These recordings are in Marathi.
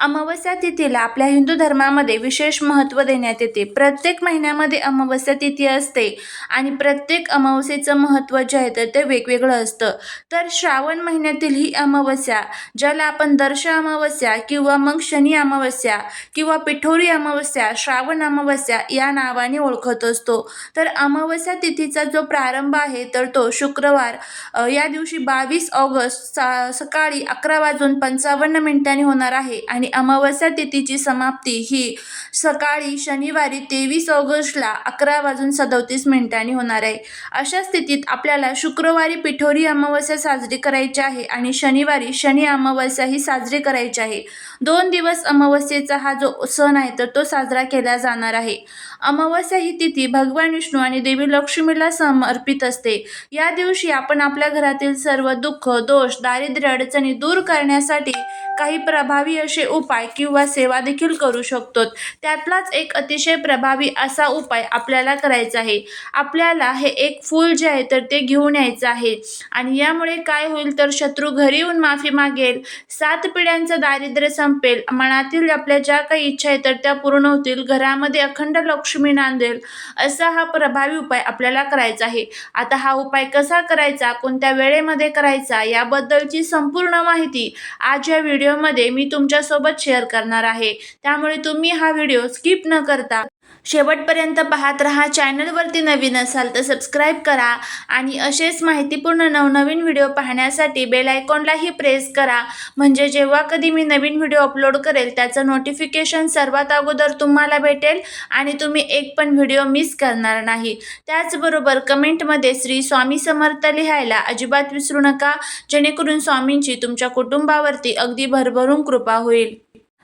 अमावस्या तिथीला आपल्या हिंदू धर्मामध्ये विशेष महत्त्व देण्यात येते. प्रत्येक महिन्यामध्ये अमावस्या तिथी असते आणि प्रत्येक अमावस्येचं महत्त्व जे आहे तर ते वेगवेगळं असतं. तर श्रावण महिन्यातील ही अमावस्या ज्याला आपण दर्श अमावस्या किंवा मग शनी अमावस्या किंवा पिठोरी अमावस्या श्रावण अमावस्या या नावाने ओळखत असतो. तर अमावस्या तिथीचा जो प्रारंभ आहे तर तो शुक्रवार या दिवशी बावीस ऑगस्ट सा सकाळी अकरा वाजून पंचावन्न मिनिटांनी होणार आहे आणि अमावस्या तिथीची समाप्ती ही सकाळी शनिवारी तेवीस ऑगस्टला अकरा वाजून सदोतीस मिनिटांनी होणार आहे. अशा स्थितीत आपल्याला शुक्रवारी पिठोरी अमावस्या साजरी करायची आहे आणि शनिवारी शनी अमावस्या ही साजरी करायची आहे. दोन दिवस अमावस्येचा हा जो सण आहे तर तो साजरा केला जाणार आहे. अमावस्या ही तिथी भगवान विष्णू आणि देवी लक्ष्मीला समर्पित असते. या दिवशी आपण आपल्या घरातील सर्व दुःख दोष दारिद्र्य अडचणी दूर करण्यासाठी काही प्रभावी असे उपाय किंवा सेवा देखील करू शकतो. त्यातलाच एक अतिशय प्रभावी असा उपाय आपल्याला करायचा आहे. आपल्याला हे एक फूल जे आहे तर ते घेऊन यायचं आहे. आणि यामुळे काय होईल तर शत्रू घरी येऊन माफी मागेल. सात पिढ्यांचं दारिद्र्य संपेल. मनातील आपल्या ज्या काही इच्छा आहेत तर त्या पूर्ण होतील. घरामध्ये अखंड लक्ष्मी नांदेल असा हा प्रभावी उपाय आपल्याला करायचा आहे. आता हा उपाय कसा करायचा? कोणत्या वेळेमध्ये करायचा? याबद्दलची संपूर्ण माहिती आज या व्हिडिओ व्हिडिओमध्ये मी तुमच्यासोबत शेअर करणार आहे. त्यामुळे तुम्ही हा व्हिडिओ स्किप न करता शेवटपर्यंत पाहत रहा. चॅनलवरती नवीन असाल तर सबस्क्राईब करा आणि असेच माहितीपूर्ण नवनवीन व्हिडिओ पाहण्यासाठी बेल आयकॉनलाही प्रेस करा. म्हणजे जेव्हा कधी मी नवीन व्हिडिओ अपलोड करेल त्याचं नोटिफिकेशन सर्वात अगोदर तुम्हाला भेटेल आणि तुम्ही एक पण व्हिडिओ मिस करणार नाही. त्याचबरोबर कमेंटमध्ये श्री स्वामी समर्थ लिहायला अजिबात विसरू नका. जेणेकरून स्वामींची तुमच्या कुटुंबावरती अगदी भरभरून कृपा होईल.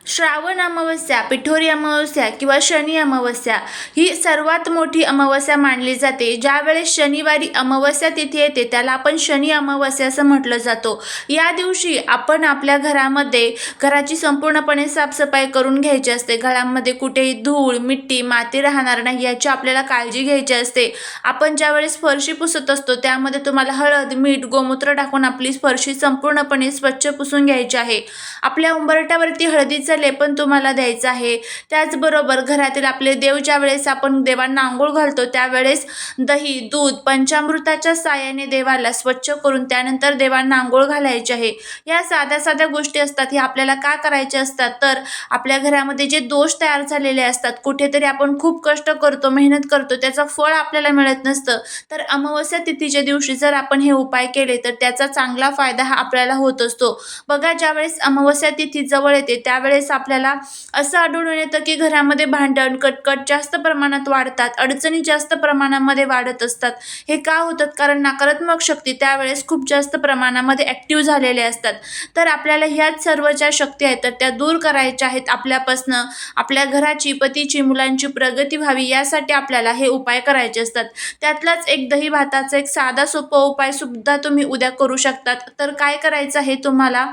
श्रावण अमावस्या पिठोरी अमावस्या किंवा शनी अमावस्या ही सर्वात मोठी अमावस्या मानली जाते. ज्यावेळेस शनिवारी अमावस्या तिथी येते त्याला आपण शनी अमावस्या असं म्हटलं जातो. या दिवशी आपण आपल्या घरामध्ये घराची संपूर्णपणे साफसफाई करून घ्यायची असते. घरामध्ये कुठेही धूळ मिट्टी माती राहणार नाही याची आपल्याला काळजी घ्यायची असते. आपण ज्यावेळेस फरशी पुसत असतो त्यामध्ये तुम्हाला हळद मीठ गोमूत्र टाकून आपली फरशी संपूर्णपणे स्वच्छ पुसून घ्यायची आहे. आपल्या उंबरट्यावरती हळदीचं लेपन तुम्हाला द्यायचं आहे. त्याचबरोबर घरातील आपले देव ज्या वेळेस आपण देवांना आंघोळ घालतो त्यावेळेस दही दूध पंचामृताच्या साहाय्याने देवाला स्वच्छ करून त्यानंतर देवांना आंघोळ घालायची आहे. या साध्या साध्या गोष्टी असतात ह्या आपल्याला का करायच्या असतात? तर आपल्या घरामध्ये जे दोष तयार झालेले असतात कुठेतरी आपण खूप कष्ट करतो मेहनत करतो त्याचं फळ आपल्याला मिळत नसतं. तर अमावस्या तिथीच्या दिवशी जर आपण हे उपाय केले तर त्याचा चांगला फायदा हा आपल्याला होत असतो. बघा ज्यावेळेस अमावस्या तिथी जवळ येते त्यावेळेस आपल्याला असं आढळून येतं की घरामध्ये भांडण कटकट जास्त प्रमाणात वाढतात अडचणी जास्त प्रमाणामध्ये वाढत असतात. हे का होतात? कारण नकारात्मक शक्ती त्यावेळेस खूप जास्त प्रमाणामध्ये ॲक्टिव्ह झालेले असतात. तर आपल्याला ह्याच सर्व ज्या शक्ती आहेत तर त्या दूर करायच्या आहेत आपल्यापासनं. आपल्या घराची पतीची मुलांची प्रगती व्हावी यासाठी आपल्याला हे उपाय करायचे असतात. त्यातलाच एक दही भाताचा एक साधा सोपा उपाय सुद्धा तुम्ही उद्या करू शकतात. तर काय करायचं हे तुम्हाला?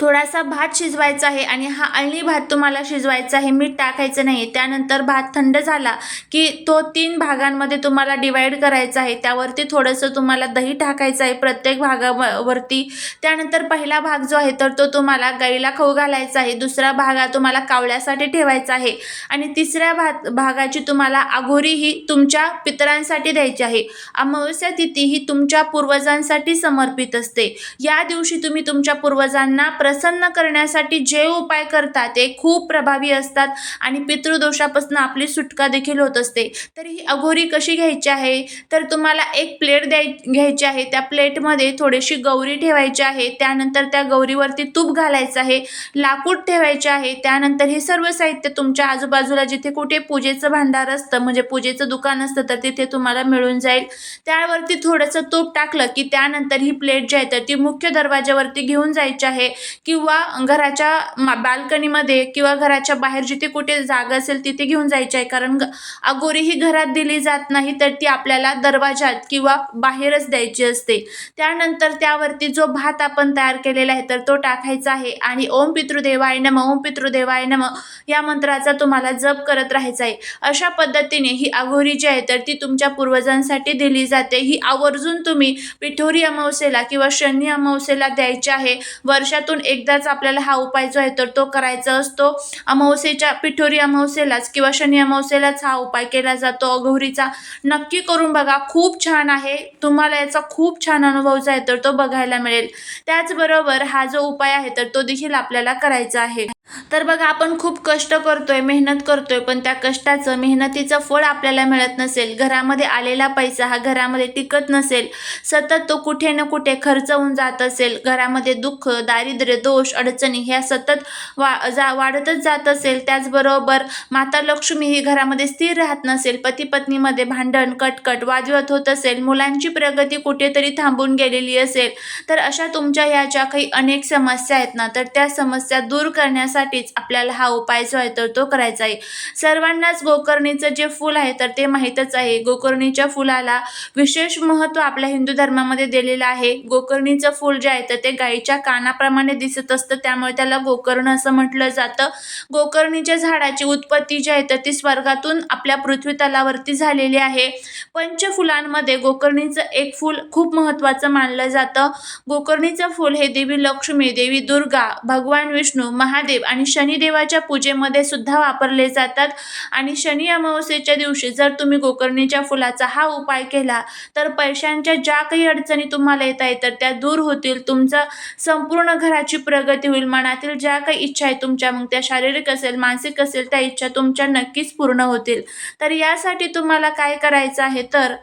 थोडासा भात शिजवायचा आहे आणि हा अळणी भात तुम्हाला शिजवायचा आहे मीठ टाकायचं नाही त्यानंतर भात थंड झाला की तो तीन भागांमध्ये तुम्हाला डिवाईड करायचा आहे. त्यावरती थोडंसं तुम्हाला दही टाकायचं आहे प्रत्येक भागावरती. त्यानंतर पहिला भाग जो आहे तर तो तुम्हाला गाईला खाऊ घालायचा आहे. दुसरा भाग तुम्हाला कावळ्यासाठी ठेवायचा आहे. आणि तिसऱ्या भाग भागाची तुम्हाला आघोरी ही तुमच्या पितरांसाठी द्यायची आहे. अमावस्या तिथी ही तुमच्या पूर्वजांसाठी समर्पित असते. या दिवशी तुम्ही तुमच्या पूर्वजांना प्र प्रसन्न करण्यासाठी जे उपाय करतात ते खूप प्रभावी असतात आणि पितृदोषापासून आपली सुटका देखील होत असते. तर ही अघोरी कशी घ्यायची आहे? तर तुम्हाला एक प्लेट द्याय घ्यायची आहे. त्या प्लेटमध्ये थोडीशी गौरी ठेवायची आहे. त्यानंतर त्या गौरीवरती तूप घालायचं आहे. लाकूड ठेवायचे आहे. त्यानंतर हे सर्व साहित्य तुमच्या आजूबाजूला जिथे कुठे पूजेचं भांडार असतं म्हणजे पूजेचं दुकान असतं तर तिथे तुम्हाला मिळून जाईल. त्यावरती थोडंसं तूप टाकलं की त्यानंतर ही प्लेट जी आहे तर ती मुख्य दरवाज्यावरती घेऊन जायची आहे. किंवा घराच्या मा बाल्कनीमध्ये किंवा घराच्या बाहेर जिथे कुठे जागा असेल तिथे घेऊन जायची आहे. कारण ग अगोरी ही घरात दिली जात नाही तर ती आपल्याला दरवाजात किंवा बाहेरच द्यायची असते. त्यानंतर त्यावरती जो भात आपण तयार केलेला आहे तर तो टाकायचा आहे. आणि ओम पितृदेवाय नम ओम पितृदेवाय नम या मंत्राचा तुम्हाला जप करत राहायचा आहे. अशा पद्धतीने ही अघोरी जी आहे तर ती तुमच्या पूर्वजांसाठी दिली जाते. ही आवर्जून तुम्ही पिठोरी अमावस्येला किंवा शनी अमावस्येला द्यायची आहे. वर्षातून एकदाच आपल्याला हा उपाय जो आहे तर तो करायचा असतो. अमावस्येच्या पिठोरी अमावस्येलाच किंवा शनी अमावस्येलाच हा उपाय केला जातो. अघोरीचा नक्की करून बघा खूप छान आहे. तुम्हाला याचा खूप छान अनुभव जो आहे तर तो बघायला मिळेल. त्याचबरोबर हा जो उपाय आहे तर तो देखील आपल्याला करायचा आहे. तर बघा आपण खूप कष्ट करतोय मेहनत करतोय पण त्या कष्टाचं मेहनतीचं फळ आपल्याला मिळत नसेल. घरामध्ये आलेला पैसा हा घरामध्ये टिकत नसेल. सतत तो कुठे ना कुठे खर्च होऊन जात असेल. घरामध्ये दुःख दारिद्र्य दोष अडचणी ह्या सतत वा जा वाढतच जात असेल. त्याचबरोबर माता लक्ष्मी ही घरामध्ये स्थिर राहत नसेल. पती पत्नीमध्ये भांडण कटकट वादविवाद होत असेल. मुलांची प्रगती कुठेतरी थांबून गेलेली असेल. तर अशा तुमच्या ह्या ज्या काही अनेक समस्या आहेत ना तर त्या समस्या दूर करण्यासाठीच आपल्याला हा उपाय जो आहे तर तो करायचा आहे. सर्वांनाच गोकर्णीचं जे फूल आहे तर ते माहीतच आहे. गोकर्णीच्या फुलाला विशेष महत्त्व आपल्या हिंदू धर्मामध्ये दिलेलं आहे. गोकर्णीचं फूल जे आहे तर ते गाईच्या कानाप्रमाणे दिसत असतं. त्यामुळे त्याला गोकर्ण असं म्हटलं जातं. गोकर्णीच्या झाडाची उत्पत्ती जी आहे तर ती स्वर्गातून आपल्या पृथ्वी तलावरती झालेली आहे. पंचफुलांमध्ये गोकर्णीचं एक फूल खूप महत्त्वाचं मानलं जातं. गोकर्णीचं फूल हे देवी लक्ष्मी देवी दुर्गा भगवान विष्णू महादेव आणि शनिदेवाच्या पूजेमध्ये सुद्धा वापरले जातात. आणि शनी अमावस्येच्या दिवशी जर तुम्ही गोकर्णीच्या फुलाचा हा उपाय केला तर पैशांच्या ज्या काही अडचणी तुम्हाला येत आहेत तर त्या दूर होतील. तुमचं संपूर्ण घराची प्रगती होईल. मनातील ज्या काही इच्छा आहेत तुमच्या मग त्या शारीरिक असेल मानसिक असेल त्या इच्छा तुमच्या नक्कीच पूर्ण होतील. तर यासाठी तुम्हाला काय करायचं आहे? तर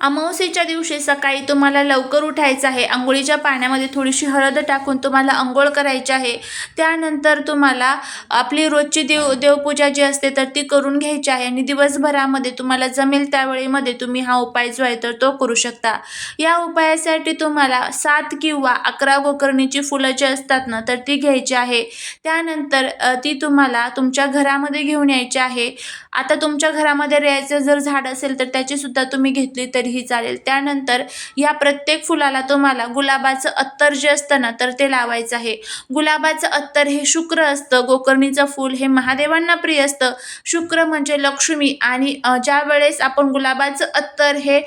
अमावस्येच्या दिवशी सकाळी तुम्हाला लवकर उठायचं आहे. आंघोळीच्या पाण्यामध्ये थोडीशी हळद टाकून तुम्हाला आंघोळ करायची आहे. त्यानंतर तुम्हाला आपली रोजची देव देवपूजा जी असते तर ती करून घ्यायची आहे. आणि दिवसभरामध्ये तुम्हाला जमेल त्यावेळेमध्ये तुम्ही हा उपाय जो आहे तर तो करू शकता. या उपायासाठी तुम्हाला सात किंवा अकरा गोकर्णीची फुलं जी असतात ना तर ती घ्यायची आहे. त्यानंतर ती तुम्हाला तुमच्या घरामध्ये घेऊन यायची आहे. आता तुमच्या घरामध्ये रेयाचं जर झाड असेल तर त्याची सुद्धा तुम्ही घेतली तरी तरीही चालेल. त्यानंतर या प्रत्येक फुलाला तुम्हाला गुलाबाचं अत्तर जे असतं ना तर ते लावायचं आहे. गुलाबाचं अत्तर हे शुक्र असतं. गोकर्णीचं फूल हे महादेवांना प्रिय असतं. शुक्र म्हणजे लक्ष्मी आणि ज्या वेळेस आपण गुलाबाचं अत्तर हे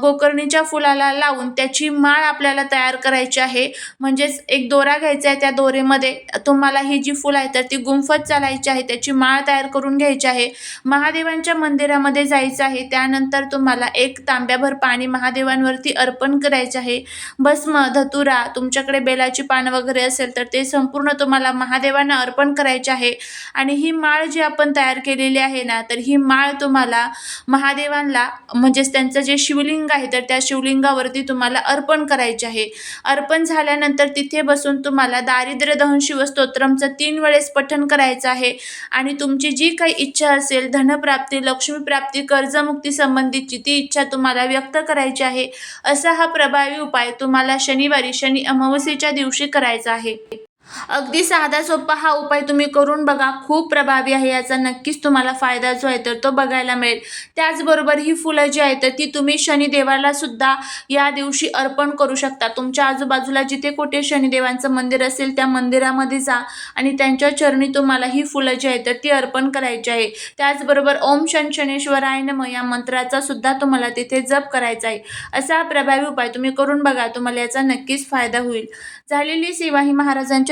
गोकर्णीच्या फुलाला लावून त्याची माळ आपल्याला तयार करायची आहे म्हणजेच एक दोरा घ्यायचा आहे त्या दोरेमध्ये. तुम्हाला ही जी फुलं आहे तर ती गुंफत चालायची आहे. त्याची माळ तयार करून घ्यायची आहे. महादेवांच्या मंदिरामध्ये जायचं आहे. त्यानंतर तुम्हाला एक तांब्या तांब्याभर पाणी महादेवांवरती अर्पण करायचे आहे. भस्म धतुरा तुमच्याकडे बेलाची पानं वगैरे असेल तर ते संपूर्ण तुम्हाला महादेवांना अर्पण करायचे आहे. आणि ही माळ जी आपण तयार केलेली आहे ना तर ही माळ तुम्हाला महादेवांना म्हणजेच त्यांचं जे शिवलिंग आहे तर त्या शिवलिंगावरती तुम्हाला अर्पण करायचे आहे. अर्पण झाल्यानंतर तिथे बसून तुम्हाला दारिद्र्य दहन शिवस्तोत्रमचं तीन वेळेस पठण करायचं आहे. आणि तुमची जी काही इच्छा असेल धनप्राप्ती लक्ष्मीप्राप्ती कर्जमुक्ती संबंधीची ती इच्छा तुम्हाला व्यक्त करायची आहे. असा हा प्रभावी उपाय तुम्हाला शनिवारी शनी अमावस्येच्या दिवशी करायचा आहे. अगदी साधा सोपा हा उपाय तुम्ही करून बघा. खूप प्रभावी आहे याचा. नक्कीच तुम्हाला फायदा जो आहे तर तो बघायला मिळेल. त्याचबरोबर ही फुलं जी आहेत तर ती तुम्ही शनिदेवाला सुद्धा या दिवशी अर्पण करू शकता. तुमच्या आजूबाजूला जिथे कुठे शनिदेवांचं मंदिर असेल त्या मंदिरामध्ये जा आणि त्यांच्या चरणी तुम्हाला ही फुलं जी आहेत तर ती अर्पण करायची आहे. त्याचबरोबर ओम शन शनेश्वराय नम या मंत्राचा सुद्धा तुम्हाला तिथे जप करायचा आहे. असा प्रभावी उपाय तुम्ही करून बघा. तुम्हाला याचा नक्कीच फायदा होईल. झालेली सेवा ही महाराजांच्या